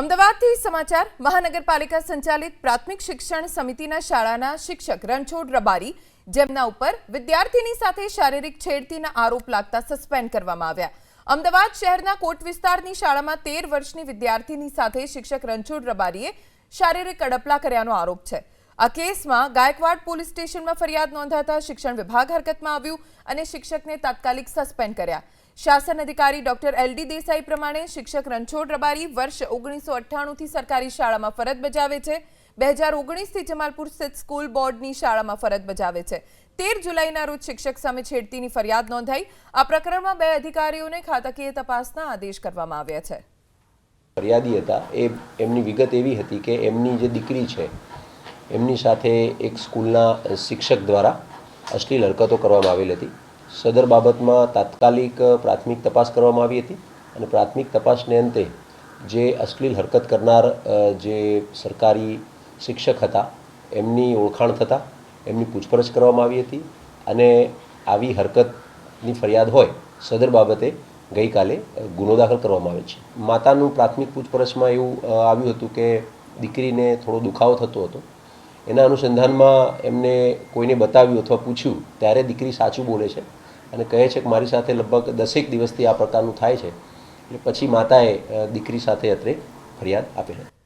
અમદાવાદથી સમાચાર, મહાનગરપાલિકા સંચાલિત પ્રાથમિક શિક્ષણ સમિતિના શાળાના શિક્ષક રણછોડ રબારી, જેમના ઉપર વિદ્યાર્થીની સાથે શારીરિક છેડતીના આરોપ લાગતા સસ્પેન્ડ કરવામાં આવ્યા. અમદાવાદ શહેરના કોટ વિસ્તારની શાળામાં તેર વર્ષની વિદ્યાર્થીની સાથે શિક્ષક રણછોડ રબારીએ શારીરિક અડપલા કર્યાનો આરોપ છે. આ કેસમાં ગાયકવાડ પોલીસ સ્ટેશનમાં ફરિયાદ નોંધાતા શિક્ષણ વિભાગ હરકતમાં આવ્યું અને શિક્ષકને તાત્કાલિક સસ્પેન્ડ કર્યા. શાસન અધિકારી ડોક્ટર એલ ડી દેસાઈ પ્રમાણે શિક્ષક રણછોડ રબારી વર્ષ ઓગણીસો અઠ્ઠાણુંથી સરકારી શાળામાં ફરજ બજાવે છે. બે હજાર ઓગણીસથી જમાલપુર સ્થિત સ્કૂલ બોર્ડની શાળામાં ફરજ બજાવે છે. તેર જુલાઈના રોજ શિક્ષક સામે છેડતીની ફરિયાદ નોંધાઈ. આ પ્રકરણમાં બે અધિકારીઓને ખાતાકીય તપાસના આદેશ કરવામાં આવ્યા છે. ફરિયાદી હતા. એ એમની વિગત એવી હતી કે એમની જે દીકરી છે, એમની સાથે એક સ્કૂલના શિક્ષક દ્વારા અશ્લીલ હરકતો કરવામાં આવેલ હતી. સદર બાબતમાં તાત્કાલિક પ્રાથમિક તપાસ કરવામાં આવી હતી અને પ્રાથમિક તપાસને અંતે જે અશ્લીલ હરકત કરનાર જે સરકારી શિક્ષક હતા, એમની ઓળખાણ થતાં એમની પૂછપરછ કરવામાં આવી હતી અને આવી હરકતની ફરિયાદ હોય સદર બાબતે ગઈકાલે ગુનો દાખલ કરવામાં આવે છે. માતાનું પ્રાથમિક પૂછપરછમાં એવું આવ્યું હતું કે દીકરીને થોડો દુખાવો થતો હતો. એના અનુસંધાનમાં એમને કોઈને બતાવ્યું અથવા પૂછ્યું, ત્યારે દીકરી સાચું બોલે છે અને કહે છે કે મારી સાથે લગભગ દસેક દિવસથી આ પ્રકારનું થાય છે. એટલે પછી માતાએ દીકરી સાથે અત્રે ફરિયાદ આપેલ. હતી